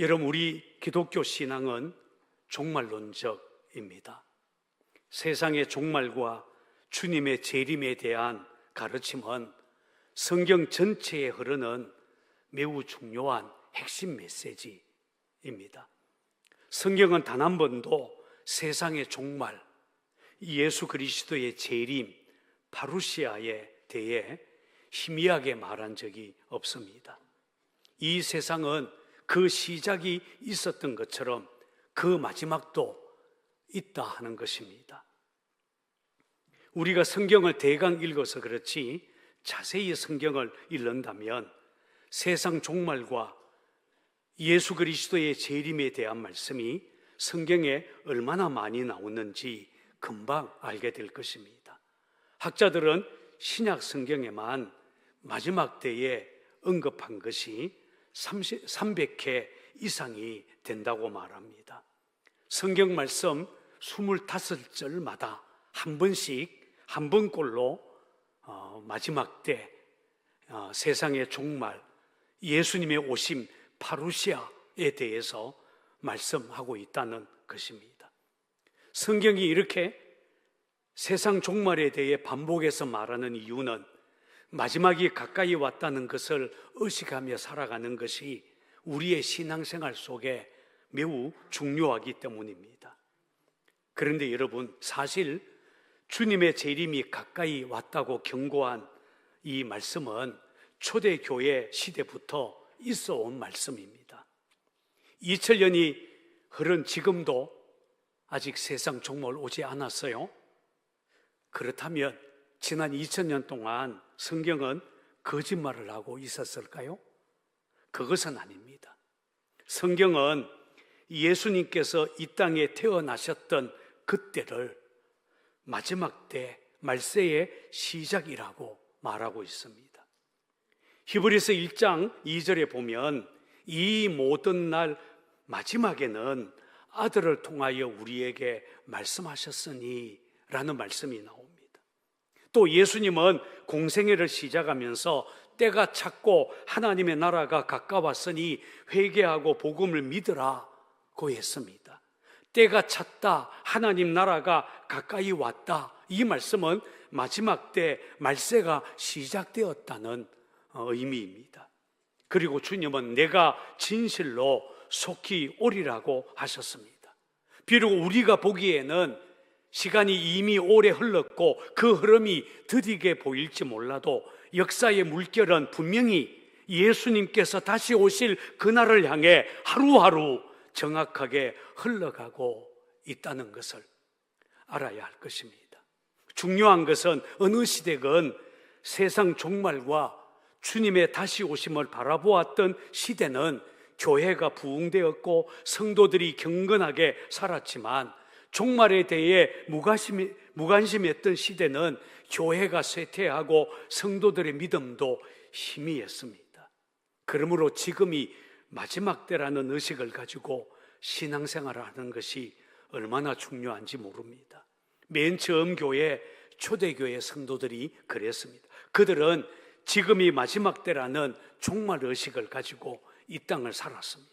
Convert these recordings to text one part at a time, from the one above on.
여러분, 우리 기독교 신앙은 종말론적입니다. 세상의 종말과 주님의 재림에 대한 가르침은 성경 전체에 흐르는 매우 중요한 핵심 메시지입니다. 성경은 단 한 번도 세상의 종말, 예수 그리스도의 재림, 파루시아에 대해 희미하게 말한 적이 없습니다. 이 세상은 그 시작이 있었던 것처럼 그 마지막도 있다 하는 것입니다. 우리가 성경을 대강 읽어서 그렇지 자세히 성경을 읽는다면 세상 종말과 예수 그리스도의 재림에 대한 말씀이 성경에 얼마나 많이 나오는지 금방 알게 될 것입니다. 학자들은 신약 성경에만 마지막 때에 언급한 것이 30, 300회 이상이 된다고 말합니다. 성경 말씀 25절마다 한 번씩 한 번꼴로 어, 마지막 때 어, 세상의 종말 예수님의 오심 파루시아에 대해서 말씀하고 있다는 것입니다. 성경이 이렇게 세상 종말에 대해 반복해서 말하는 이유는 마지막이 가까이 왔다는 것을 의식하며 살아가는 것이 우리의 신앙생활 속에 매우 중요하기 때문입니다. 그런데 여러분, 사실 주님의 재림이 가까이 왔다고 경고한 이 말씀은 초대교회 시대부터 있어 온 말씀입니다. 2000년이 흐른 지금도 아직 세상 종말 오지 않았어요. 그렇다면 지난 2000년 동안 성경은 거짓말을 하고 있었을까요? 그것은 아닙니다. 성경은 예수님께서 이 땅에 태어나셨던 그때를 마지막 때 말세의 시작이라고 말하고 있습니다. 히브리서 1장 2절에 보면 이 모든 날 마지막에는 아들을 통하여 우리에게 말씀하셨으니 라는 말씀이 나옵니다. 또 예수님은 공생애를 시작하면서 때가 찼고 하나님의 나라가 가까웠으니 회개하고 복음을 믿으라고 했습니다. 때가 찼다. 하나님 나라가 가까이 왔다. 이 말씀은 마지막 때 말세가 시작되었다는 어, 의미입니다. 그리고 주님은 내가 진실로 속히 오리라고 하셨습니다. 비록 우리가 보기에는 시간이 이미 오래 흘렀고 그 흐름이 드디게 보일지 몰라도 역사의 물결은 분명히 예수님께서 다시 오실 그날을 향해 하루하루 정확하게 흘러가고 있다는 것을 알아야 할 것입니다. 중요한 것은 어느 시대건 세상 종말과 주님의 다시 오심을 바라보았던 시대는 교회가 부흥되었고 성도들이 경건하게 살았지만 종말에 대해 무관심, 무관심했던 시대는 교회가 쇠퇴하고 성도들의 믿음도 희미했습니다. 그러므로 지금이 마지막 때라는 의식을 가지고 신앙생활을 하는 것이 얼마나 중요한지 모릅니다. 맨 처음 교회, 초대교회 성도들이 그랬습니다. 그들은 지금이 마지막 때라는 종말 의식을 가지고 이 땅을 살았습니다.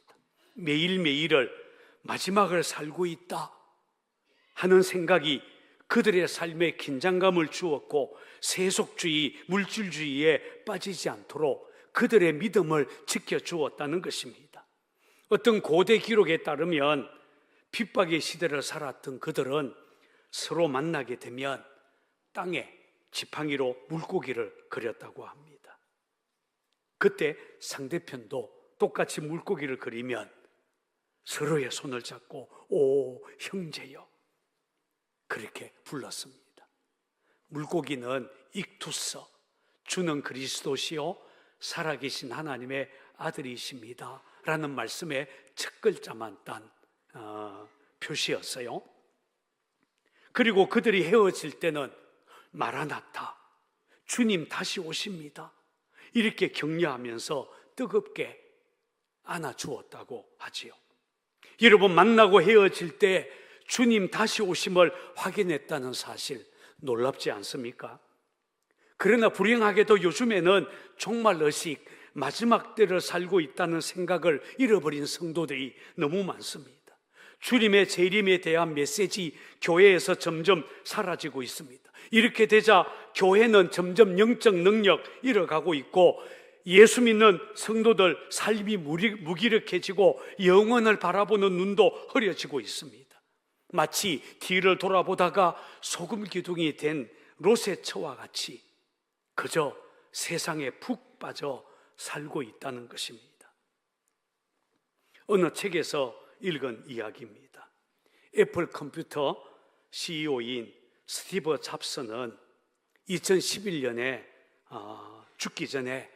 매일매일을 마지막을 살고 있다 하는 생각이 그들의 삶에 긴장감을 주었고 세속주의, 물질주의에 빠지지 않도록 그들의 믿음을 지켜주었다는 것입니다. 어떤 고대 기록에 따르면 핍박의 시대를 살았던 그들은 서로 만나게 되면 땅에 지팡이로 물고기를 그렸다고 합니다. 그때 상대편도 똑같이 물고기를 그리면 서로의 손을 잡고 오 형제여 그렇게 불렀습니다. 물고기는 익투서 주는 그리스도시요 살아계신 하나님의 아들이십니다. 라는 말씀의 첫 글자만 딴 어, 표시였어요. 그리고 그들이 헤어질 때는 마라나타 주님 다시 오십니다. 이렇게 격려하면서 뜨겁게 안아주었다고 하지요. 여러분 만나고 헤어질 때 주님 다시 오심을 확인했다는 사실 놀랍지 않습니까? 그러나 불행하게도 요즘에는 종말 의식, 마지막 때를 살고 있다는 생각을 잃어버린 성도들이 너무 많습니다. 주님의 재림에 대한 메시지 교회에서 점점 사라지고 있습니다. 이렇게 되자 교회는 점점 영적 능력 잃어가고 있고 예수 믿는 성도들 삶이 무기력해지고 영원을 바라보는 눈도 흐려지고 있습니다. 마치 뒤를 돌아보다가 소금 기둥이 된 로세처와 같이 그저 세상에 푹 빠져 살고 있다는 것입니다. 어느 책에서 읽은 이야기입니다. 애플 컴퓨터 CEO인 스티브 잡스는 2011년에 아, 죽기 전에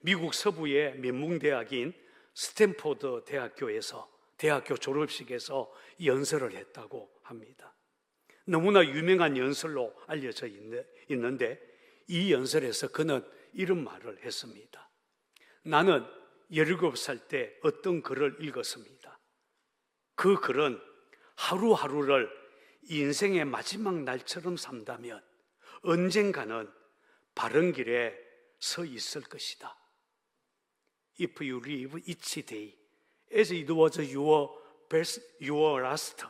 미국 서부의 명문대학인 스탠포드 대학교에서 대학교 졸업식에서 연설을 했다고 합니다. 너무나 유명한 연설로 알려져 있는데 이 연설에서 그는 이런 말을 했습니다. 나는 17살 때 어떤 글을 읽었습니다. 그 글은 하루하루를 인생의 마지막 날처럼 산다면 언젠가는 바른 길에 서 있을 것이다. If you live each day as it was your best, your last,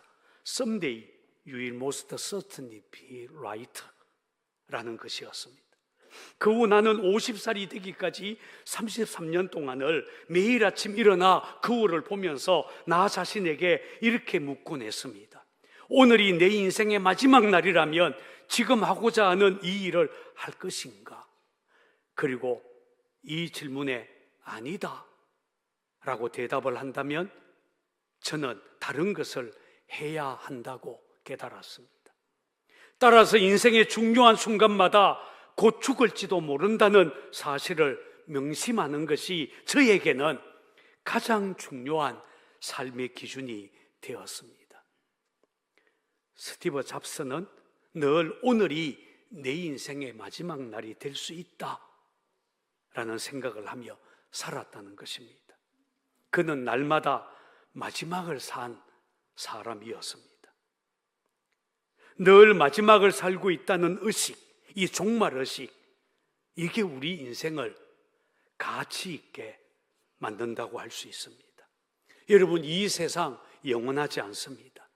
someday you will most certainly be right. 라는 것이었습니다. 그 후 나는 50살이 되기까지 33년 동안을 매일 아침 일어나 거울을 보면서 나 자신에게 이렇게 묻곤 했습니다. 오늘이 내 인생의 마지막 날이라면 지금 하고자 하는 이 일을 할 것인가? 그리고 이 질문에 아니다. 라고 대답을 한다면 저는 다른 것을 해야 한다고 깨달았습니다. 따라서 인생의 중요한 순간마다 곧 죽을지도 모른다는 사실을 명심하는 것이 저에게는 가장 중요한 삶의 기준이 되었습니다. 스티브 잡스는 늘 오늘이 내 인생의 마지막 날이 될 수 있다. 라는 생각을 하며 살았다는 것입니다. 그는 날마다 마지막을 산 사람이었습니다. 늘 마지막을 살고 있다는 의식, 이 종말 의식, 이게 우리 인생을 가치 있게 만든다고 할 수 있습니다. 여러분, 이 세상 영원하지 않습니다.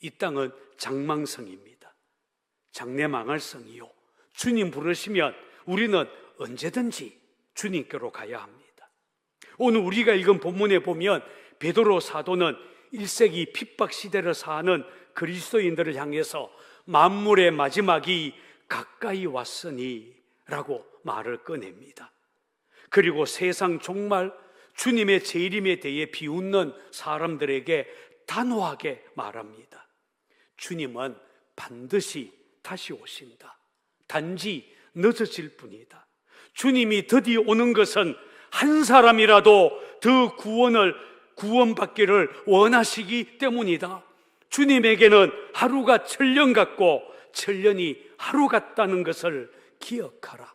이 땅은 장망성입니다. 장래 망할 성이요. 주님 부르시면 우리는 언제든지 주님께로 가야 합니다. 오늘 우리가 읽은 본문에 보면 베드로 사도는 1세기 핍박 시대를 사는 그리스도인들을 향해서 만물의 마지막이 가까이 왔으니 라고 말을 꺼냅니다. 그리고 세상 종말 주님의 재림에 대해 비웃는 사람들에게 단호하게 말합니다. 주님은 반드시 다시 오신다. 단지 늦어질 뿐이다. 주님이 드디어 오는 것은 한 사람이라도 더 구원을 구원받기를 원하시기 때문이다. 주님에게는 하루가 천년 같고 천년이 하루 같다는 것을 기억하라.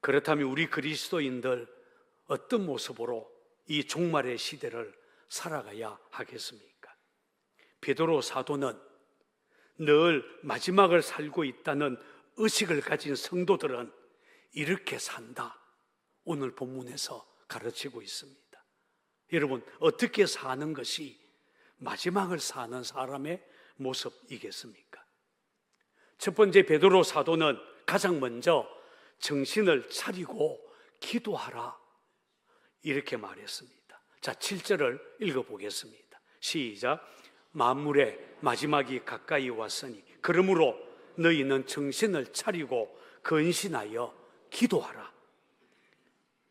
그렇다면 우리 그리스도인들 어떤 모습으로 이 종말의 시대를 살아가야 하겠습니까? 베드로 사도는 늘 마지막을 살고 있다는 의식을 가진 성도들은 이렇게 산다. 오늘 본문에서 가르치고 있습니다. 여러분, 어떻게 사는 것이 마지막을 사는 사람의 모습이겠습니까? 첫 번째 베드로 사도는 가장 먼저 정신을 차리고 기도하라. 이렇게 말했습니다. 자, 7절을 읽어보겠습니다. 시작. 만물의 마지막이 가까이 왔으니, 그러므로 너희는 정신을 차리고 근신하여 기도하라.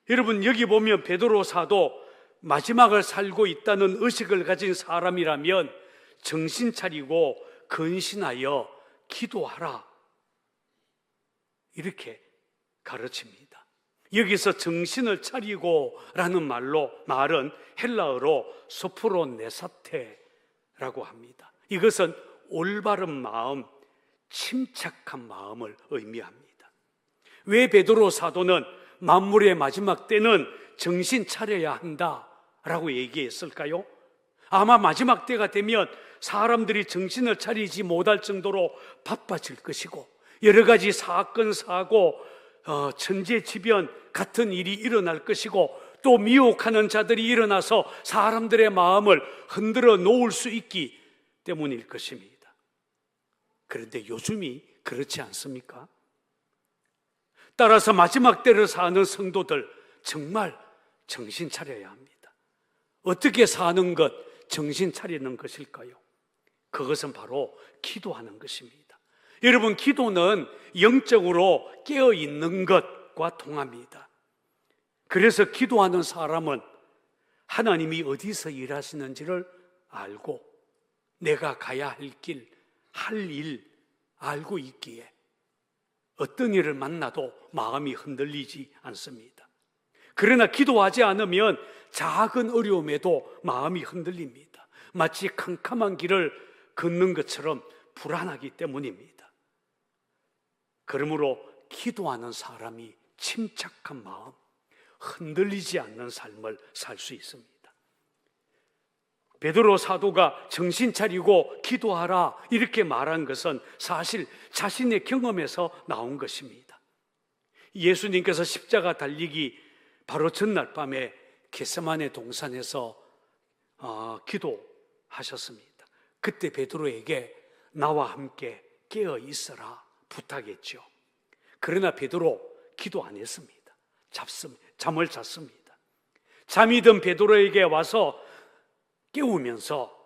여러분, 여기 보면 베드로 사도 마지막을 살고 있다는 의식을 가진 사람이라면 정신 차리고 근신하여 기도하라. 이렇게 가르칩니다. 여기서 정신을 차리고 라는 말로, 말은 헬라어로 소프로네사테라고 합니다. 이것은 올바른 마음, 침착한 마음을 의미합니다. 왜 베드로 사도는 만물의 마지막 때는 정신 차려야 한다 라고 얘기했을까요? 아마 마지막 때가 되면 사람들이 정신을 차리지 못할 정도로 바빠질 것이고 여러 가지 사건, 사고, 어, 천재지변 같은 일이 일어날 것이고 또 미혹하는 자들이 일어나서 사람들의 마음을 흔들어 놓을 수 있기 때문일 것입니다. 그런데 요즘이 그렇지 않습니까? 따라서 마지막 때를 사는 성도들 정말 정신 차려야 합니다. 어떻게 사는 것, 정신 차리는 것일까요? 그것은 바로 기도하는 것입니다. 여러분, 기도는 영적으로 깨어 있는 것과 통합니다. 그래서 기도하는 사람은 하나님이 어디서 일하시는지를 알고 내가 가야 할 길, 할 일 알고 있기에 어떤 일을 만나도 마음이 흔들리지 않습니다. 그러나 기도하지 않으면 작은 어려움에도 마음이 흔들립니다. 마치 캄캄한 길을 걷는 것처럼 불안하기 때문입니다. 그러므로 기도하는 사람이 침착한 마음, 흔들리지 않는 삶을 살 수 있습니다. 베드로 사도가 정신 차리고 기도하라 이렇게 말한 것은 사실 자신의 경험에서 나온 것입니다. 예수님께서 십자가 달리기 바로 전날 밤에 게세만의 동산에서 어, 기도하셨습니다. 그때 베드로에게 나와 함께 깨어 있어라 부탁했죠. 그러나 베드로 기도 안 했습니다. 잡습, 잠을 잤습니다. 잠이 든 베드로에게 와서 깨우면서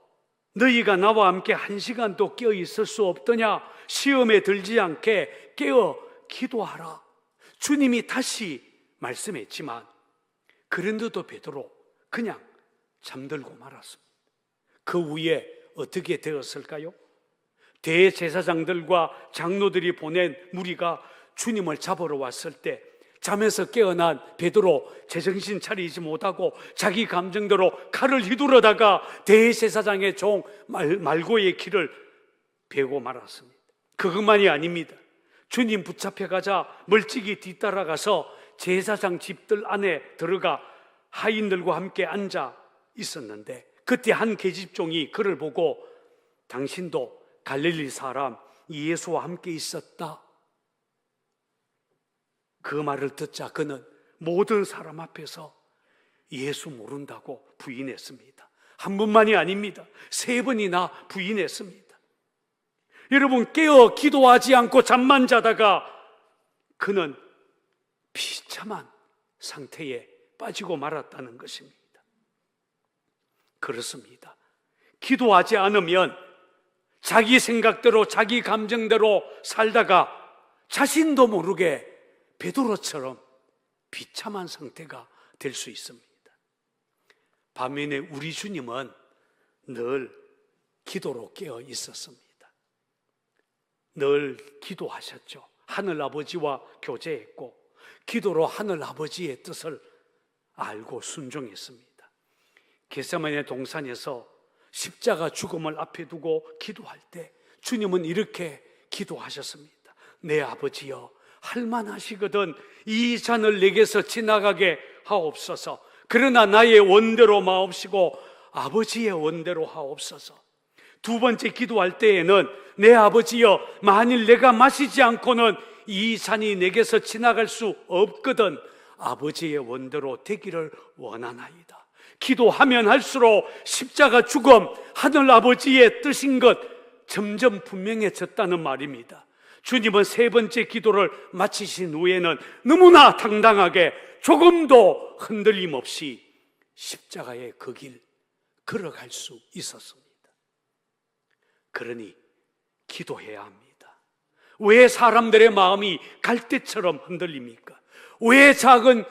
너희가 나와 함께 한 시간도 깨어 있을 수 없더냐? 시험에 들지 않게 깨어 기도하라. 주님이 다시 말씀했지만 그런데도 베드로 그냥 잠들고 말았습니다. 그 후에 어떻게 되었을까요? 대제사장들과 장로들이 보낸 무리가 주님을 잡으러 왔을 때 잠에서 깨어난 베드로 제정신 차리지 못하고 자기 감정대로 칼을 휘두르다가 대제사장의 종 말, 말고의 길을 베고 말았습니다. 그것만이 아닙니다. 주님 붙잡혀 가자 멀찍이 뒤따라가서 제사장 집들 안에 들어가 하인들과 함께 앉아 있었는데 그때 한 계집종이 그를 보고 당신도 갈릴리 사람 예수와 함께 있었다. 그 말을 듣자 그는 모든 사람 앞에서 예수 모른다고 부인했습니다. 한 번만이 아닙니다. 세 번이나 부인했습니다. 여러분, 깨어 기도하지 않고 잠만 자다가 그는 비참한 상태에 빠지고 말았다는 것입니다. 그렇습니다. 기도하지 않으면 자기 생각대로 자기 감정대로 살다가 자신도 모르게 베드로처럼 비참한 상태가 될 수 있습니다. 반면에 우리 주님은 늘 기도로 깨어 있었습니다. 늘 기도하셨죠. 하늘 아버지와 교제했고, 기도로 하늘 아버지의 뜻을 알고 순종했습니다. 게세마네 동산에서 십자가 죽음을 앞에 두고 기도할 때 주님은 이렇게 기도하셨습니다. 내 아버지여, 할만하시거든 이 잔을 내게서 지나가게 하옵소서. 그러나 나의 원대로 마옵시고 아버지의 원대로 하옵소서. 두 번째 기도할 때에는 내 아버지여 만일 내가 마시지 않고는 이 잔이 내게서 지나갈 수 없거든 아버지의 원대로 되기를 원하나이다. 기도하면 할수록 십자가 죽음 하늘 아버지의 뜻인 것 점점 분명해졌다는 말입니다. 주님은 세 번째 기도를 마치신 후에는 너무나 당당하게 조금도 흔들림 없이 십자가의 그 길 걸어갈 수 있었습니다. 그러니 기도해야 합니다. 왜 사람들의 마음이 갈대처럼 흔들립니까? 왜 작은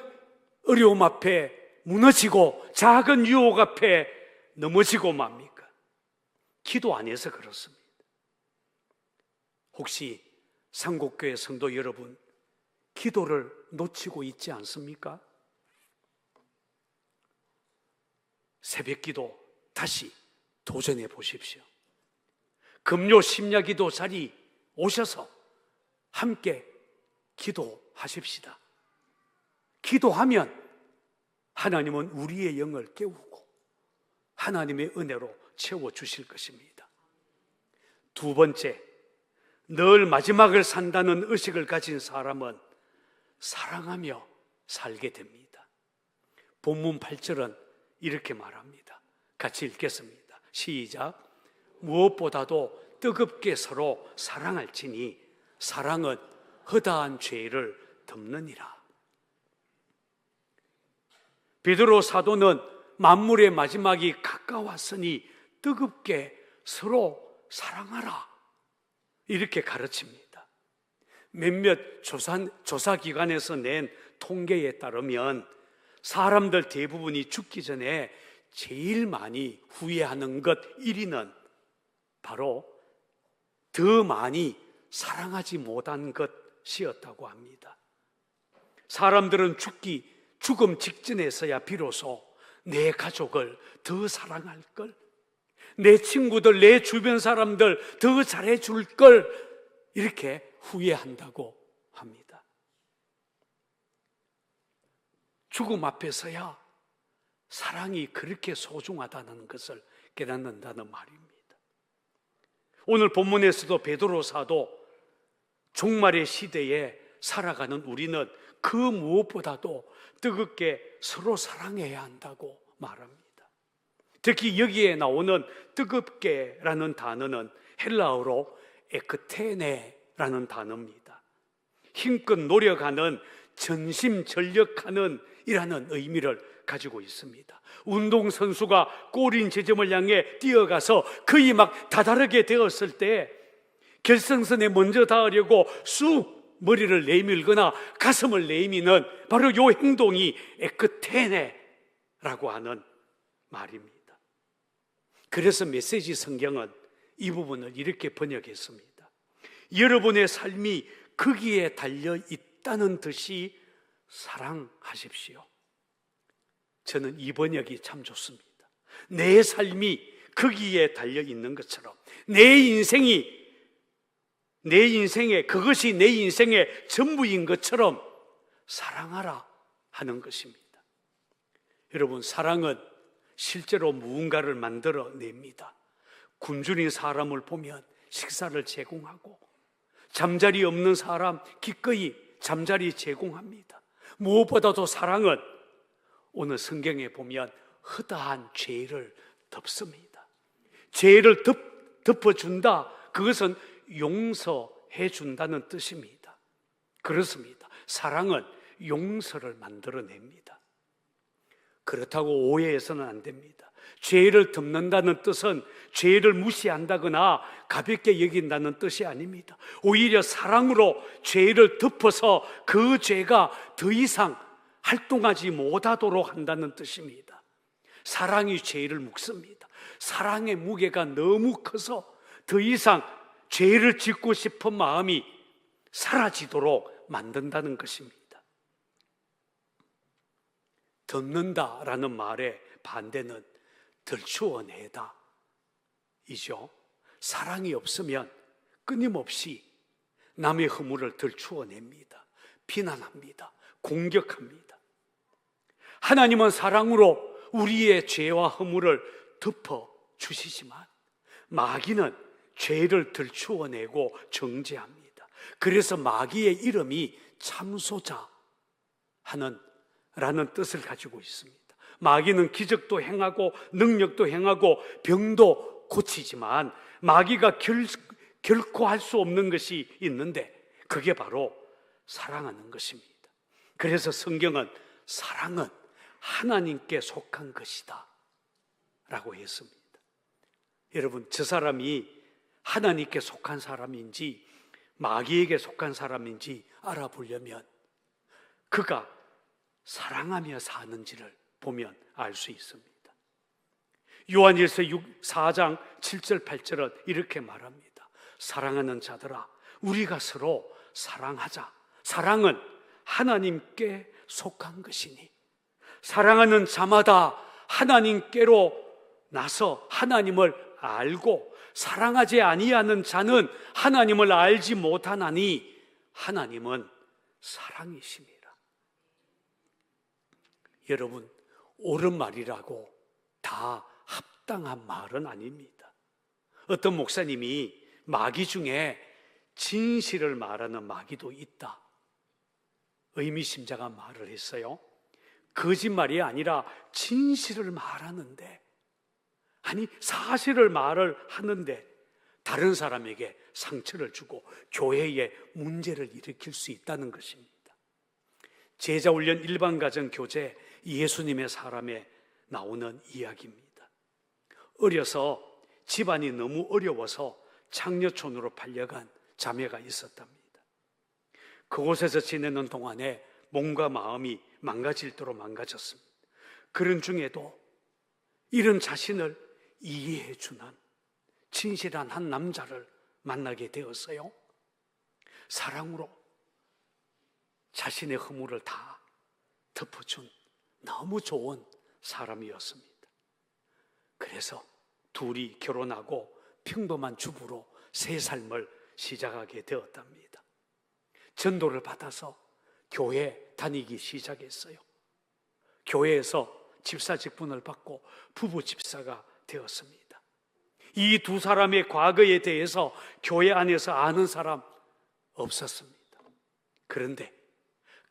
어려움 앞에 무너지고 작은 유혹 앞에 넘어지고 맙니까? 기도 안 해서 그렇습니다. 혹시 상곡교회 성도 여러분, 기도를 놓치고 있지 않습니까? 새벽 기도 다시 도전해 보십시오. 금요 심야 기도 자리 오셔서 함께 기도하십시다. 기도하면 하나님은 우리의 영을 깨우고 하나님의 은혜로 채워 주실 것입니다. 두 번째, 늘 마지막을 산다는 의식을 가진 사람은 사랑하며 살게 됩니다. 본문 8절은 이렇게 말합니다. 같이 읽겠습니다. 시작. 무엇보다도 뜨겁게 서로 사랑할지니 사랑은 허다한 죄를 덮느니라. 베드로 사도는 만물의 마지막이 가까웠으니 뜨겁게 서로 사랑하라. 이렇게 가르칩니다. 몇몇 조사, 조사기관에서 낸 통계에 따르면 사람들 대부분이 죽기 전에 제일 많이 후회하는 것 1위는 바로 더 많이 사랑하지 못한 것이었다고 합니다. 사람들은 죽기, 죽음 직전에서야 비로소 내 가족을 더 사랑할 걸, 내 친구들, 내 주변 사람들 더 잘해줄 걸, 이렇게 후회한다고 합니다. 죽음 앞에서야 사랑이 그렇게 소중하다는 것을 깨닫는다는 말입니다. 오늘 본문에서도 베드로 사도 종말의 시대에 살아가는 우리는 그 무엇보다도 뜨겁게 서로 사랑해야 한다고 말합니다. 특히 여기에 나오는 뜨겁게라는 단어는 헬라어로 에크테네라는 단어입니다. 힘껏 노력하는 전심 전력하는 이라는 의미를 가지고 있습니다. 운동선수가 골인 지점을 향해 뛰어가서 거의 막 다다르게 되었을 때 결승선에 먼저 닿으려고 쑥 머리를 내밀거나 가슴을 내미는 바로 요 행동이 에크테네라고 하는 말입니다. 그래서 메시지 성경은 이 부분을 이렇게 번역했습니다. 여러분의 삶이 거기에 달려 있다는 듯이 사랑하십시오. 저는 이 번역이 참 좋습니다. 내 삶이 거기에 달려 있는 것처럼 내 인생이 내 인생에 그것이 내 인생의 전부인 것처럼 사랑하라 하는 것입니다. 여러분 사랑은 실제로 무언가를 만들어 냅니다. 굶주린 사람을 보면 식사를 제공하고 잠자리 없는 사람 기꺼이 잠자리 제공합니다. 무엇보다도 사랑은 오늘 성경에 보면 허다한 죄를 덮습니다. 죄를 덮, 덮어준다. 그것은 용서해 준다는 뜻입니다. 그렇습니다. 사랑은 용서를 만들어냅니다. 그렇다고 오해해서는 안 됩니다. 죄를 덮는다는 뜻은 죄를 무시한다거나 가볍게 여긴다는 뜻이 아닙니다. 오히려 사랑으로 죄를 덮어서 그 죄가 더 이상 활동하지 못하도록 한다는 뜻입니다. 사랑이 죄를 묶습니다. 사랑의 무게가 너무 커서 더 이상 죄를 짓고 싶은 마음이 사라지도록 만든다는 것입니다. 덮는다라는 말의 반대는 들추어내다. 이죠. 사랑이 없으면 끊임없이 남의 허물을 들추어냅니다. 비난합니다. 공격합니다. 하나님은 사랑으로 우리의 죄와 허물을 덮어 주시지만 마귀는 죄를 들추어내고 정죄합니다. 그래서 마귀의 이름이 참소자 하는 라는 뜻을 가지고 있습니다. 마귀는 기적도 행하고 능력도 행하고 병도 고치지만 마귀가 결, 결코 할 수 없는 것이 있는데 그게 바로 사랑하는 것입니다. 그래서 성경은 사랑은 하나님께 속한 것이다. 라고 했습니다. 여러분, 저 사람이 하나님께 속한 사람인지 마귀에게 속한 사람인지 알아보려면 그가 사랑하며 사는지를 보면 알 수 있습니다. 요한일서 6, 4장 7절 8절은 이렇게 말합니다. 사랑하는 자들아 우리가 서로 사랑하자. 사랑은 하나님께 속한 것이니 사랑하는 자마다 하나님께로 나서 하나님을 알고 사랑하지 아니하는 자는 하나님을 알지 못하나니 하나님은 사랑이십니다. 여러분, 옳은 말이라고 다 합당한 말은 아닙니다. 어떤 목사님이 마귀 중에 진실을 말하는 마귀도 있다. 의미심장한 말을 했어요. 거짓말이 아니라 진실을 말하는데, 아니, 사실을 말을 하는데, 다른 사람에게 상처를 주고 교회에 문제를 일으킬 수 있다는 것입니다. 제자훈련 일반가정 교재 예수님의 사람에 나오는 이야기입니다. 어려서 집안이 너무 어려워서 창녀촌으로 팔려간 자매가 있었답니다. 그곳에서 지내는 동안에 몸과 마음이 망가질도록 망가졌습니다. 그런 중에도 이런 자신을 이해해 주는 진실한 한 남자를 만나게 되었어요. 사랑으로 자신의 허물을 다 덮어준 너무 좋은 사람이었습니다. 그래서 둘이 결혼하고 평범한 주부로 새 삶을 시작하게 되었답니다. 전도를 받아서 교회 다니기 시작했어요. 교회에서 집사 직분을 받고 부부 집사가 되었습니다. 이 두 사람의 과거에 대해서 교회 안에서 아는 사람 없었습니다. 그런데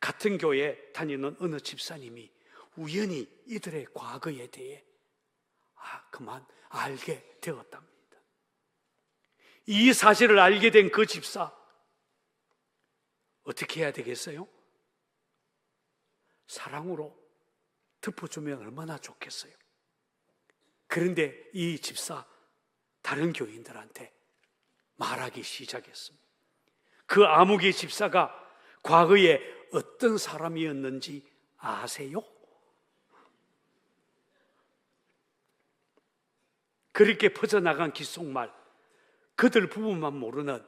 같은 교회 다니는 어느 집사님이 우연히 이들의 과거에 대해 아, 그만 알게 되었답니다. 이 사실을 알게 된 그 집사 어떻게 해야 되겠어요? 사랑으로 덮어주면 얼마나 좋겠어요. 그런데 이 집사 다른 교인들한테 말하기 시작했습니다. 그 암흑의 집사가 과거에 어떤 사람이었는지 아세요? 그렇게 퍼져나간 귓속말, 그들 부부만 모르는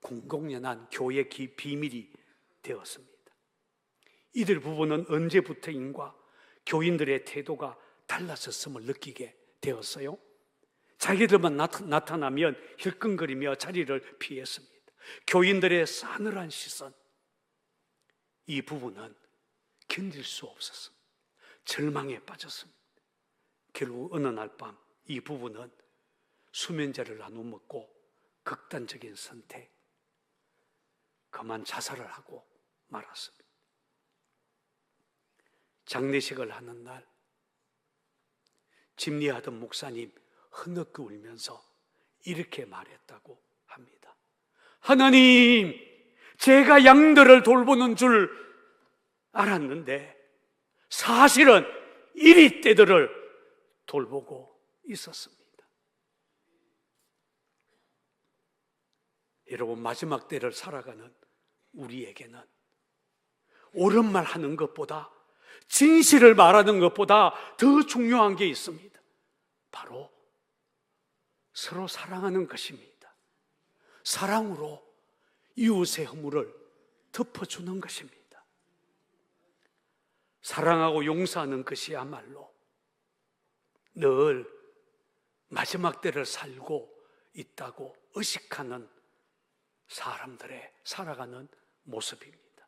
공공연한 교회 기 비밀이 되었습니다. 이들 부부는 언제부터인가 교인들의 태도가 달라졌음을 느끼게 되었어요. 자기들만 나타, 나면 힐끔거리며 자리를 피했습니다. 교인들의 싸늘한 시선, 이 부부는 견딜 수 없었습니다. 절망에 빠졌습니다. 결국 어느 날 밤 이 부부는 수면제를 나눠 먹고 극단적인 선택, 그만 자살을 하고 말았습니다. 장례식을 하는 날, 집리하던 목사님 흐느껴 울면서 이렇게 말했다고 합니다. 하나님, 제가 양들을 돌보는 줄 알았는데 사실은 이리 때들을 돌보고 있었습니다. 여러분, 마지막 때를 살아가는 우리에게는 옳은 말 하는 것보다 진실을 말하는 것보다 더 중요한 게 있습니다. 바로 서로 사랑하는 것입니다. 사랑으로 이웃의 허물을 덮어주는 것입니다. 사랑하고 용서하는 것이야말로 늘 마지막 때를 살고 있다고 의식하는 사람들의 살아가는 모습입니다.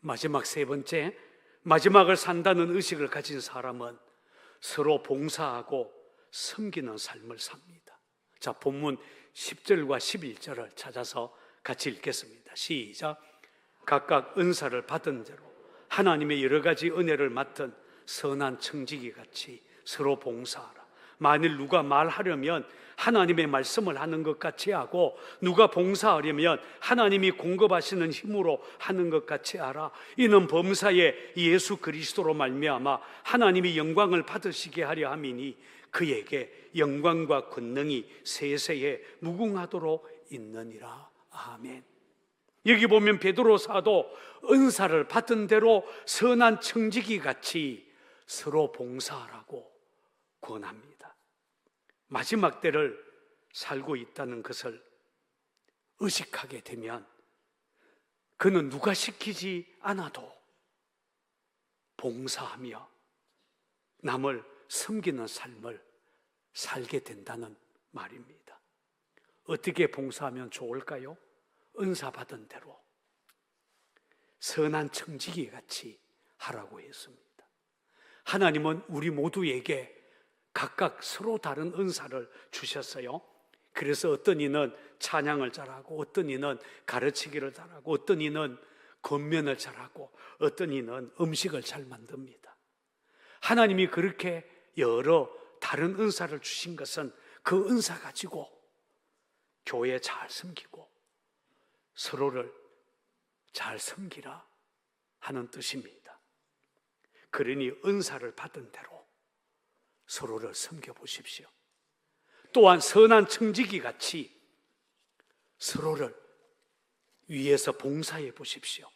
마지막 세 번째, 마지막을 산다는 의식을 가진 사람은 서로 봉사하고 섬기는 삶을 삽니다. 자, 본문 10절과 11절을 찾아서 같이 읽겠습니다. 시작. 각각 은사를 받은 대로 하나님의 여러 가지 은혜를 맡은 선한 청지기 같이 서로 봉사하라. 만일 누가 말하려면 하나님의 말씀을 하는 것 같이 하고 누가 봉사하려면 하나님이 공급하시는 힘으로 하는 것 같이 하라. 이는 범사에 예수 그리스도로 말미암아 하나님이 영광을 받으시게 하려 함이니 그에게 영광과 권능이 세세에 무궁하도록 있느니라. 아멘. 여기 보면 베드로 사도 은사를 받은 대로 선한 청지기 같이 서로 봉사하라고 권합니다. 마지막 때를 살고 있다는 것을 의식하게 되면 그는 누가 시키지 않아도 봉사하며 남을 섬기는 삶을 살게 된다는 말입니다. 어떻게 봉사하면 좋을까요? 은사 받은 대로 선한 청지기 같이 하라고 했습니다. 하나님은 우리 모두에게 각각 서로 다른 은사를 주셨어요. 그래서 어떤 이는 찬양을 잘하고 어떤 이는 가르치기를 잘하고 어떤 이는 겉면을 잘하고 어떤 이는 음식을 잘 만듭니다. 하나님이 그렇게 여러 다른 은사를 주신 것은 그 은사 가지고 교회 잘 섬기고 서로를 잘 섬기라 하는 뜻입니다. 그러니 은사를 받은 대로 서로를 섬겨 보십시오. 또한 선한 청지기 같이 서로를 위해서 봉사해 보십시오.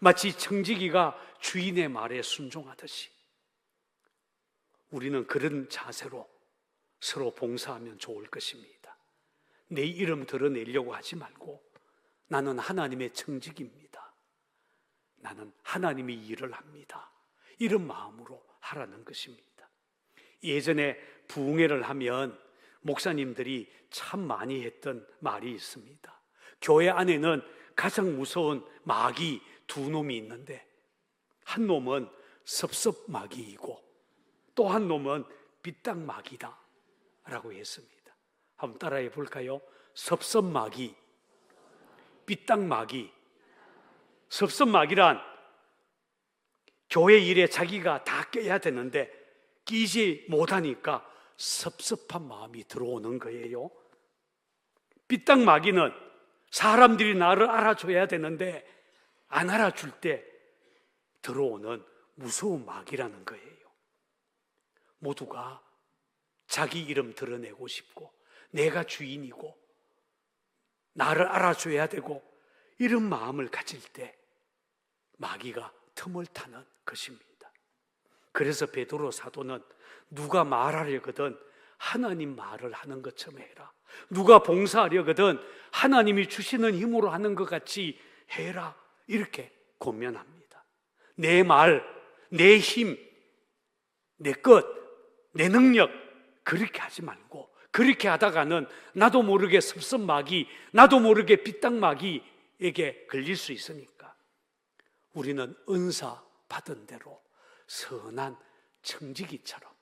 마치 청지기가 주인의 말에 순종하듯이 우리는 그런 자세로 서로 봉사하면 좋을 것입니다. 내 이름 드러내려고 하지 말고 나는 하나님의 청직입니다. 나는 하나님이 일을 합니다. 이런 마음으로 하라는 것입니다. 예전에 부흥회를 하면 목사님들이 참 많이 했던 말이 있습니다. 교회 안에는 가장 무서운 마귀 두 놈이 있는데 한 놈은 섭섭마귀이고 또 한 놈은 삐딱마귀다 라고 했습니다. 한번 따라해 볼까요? 섭섭마귀, 삐딱마귀. 섭섭마귀란 교회 일에 자기가 다 깨야 되는데 끼지 못하니까 섭섭한 마음이 들어오는 거예요. 삐딱 마귀는 사람들이 나를 알아줘야 되는데 안 알아줄 때 들어오는 무서운 마귀라는 거예요. 모두가 자기 이름 드러내고 싶고 내가 주인이고 나를 알아줘야 되고 이런 마음을 가질 때 마귀가 틈을 타는 것입니다. 그래서 베드로 사도는 누가 말하려거든 하나님 말을 하는 것처럼 해라. 누가 봉사하려거든 하나님이 주시는 힘으로 하는 것 같이 해라. 이렇게 권면합니다. 내 말, 내 힘, 내 것, 내 능력 그렇게 하지 말고 그렇게 하다가는 나도 모르게 섭섭마귀, 나도 모르게 삐딱마귀에게 걸릴 수 있으니까 우리는 은사 받은 대로 선한 청지기처럼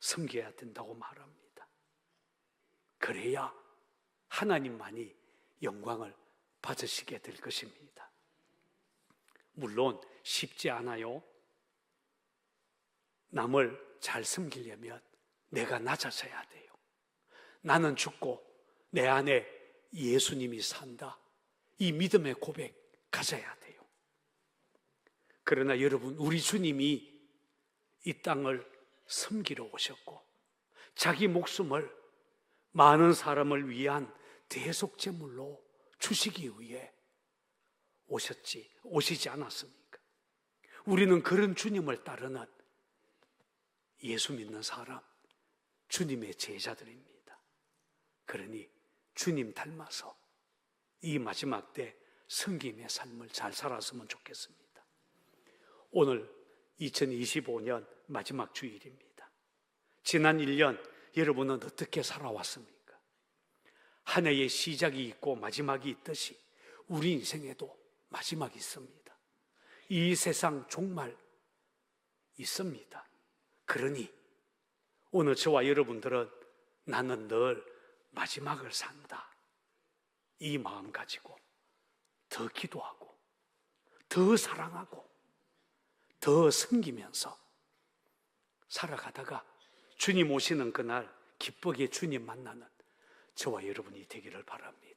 섬겨야 된다고 말합니다. 그래야 하나님만이 영광을 받으시게 될 것입니다. 물론 쉽지 않아요. 남을 잘 섬기려면 내가 낮아져야 돼요. 나는 죽고 내 안에 예수님이 산다. 이 믿음의 고백 가져야 돼요. 그러나 여러분, 우리 주님이 이 땅을 섬기러 오셨고 자기 목숨을 많은 사람을 위한 대속제물로 주시기 위해 오셨지 오시지 않았습니까? 우리는 그런 주님을 따르는 예수 믿는 사람 주님의 제자들입니다. 그러니 주님 닮아서 이 마지막 때 성김의 삶을 잘 살았으면 좋겠습니다. 오늘 2025년 마지막 주일입니다. 지난 1년 여러분은 어떻게 살아왔습니까? 한 해의 시작이 있고 마지막이 있듯이 우리 인생에도 마지막이 있습니다. 이 세상 종말 있습니다. 그러니 오늘 저와 여러분들은 나는 늘 마지막을 산다. 이 마음 가지고 더 기도하고 더 사랑하고 더 섬기면서 살아가다가 주님 오시는 그날 기쁘게 주님 만나는 저와 여러분이 되기를 바랍니다.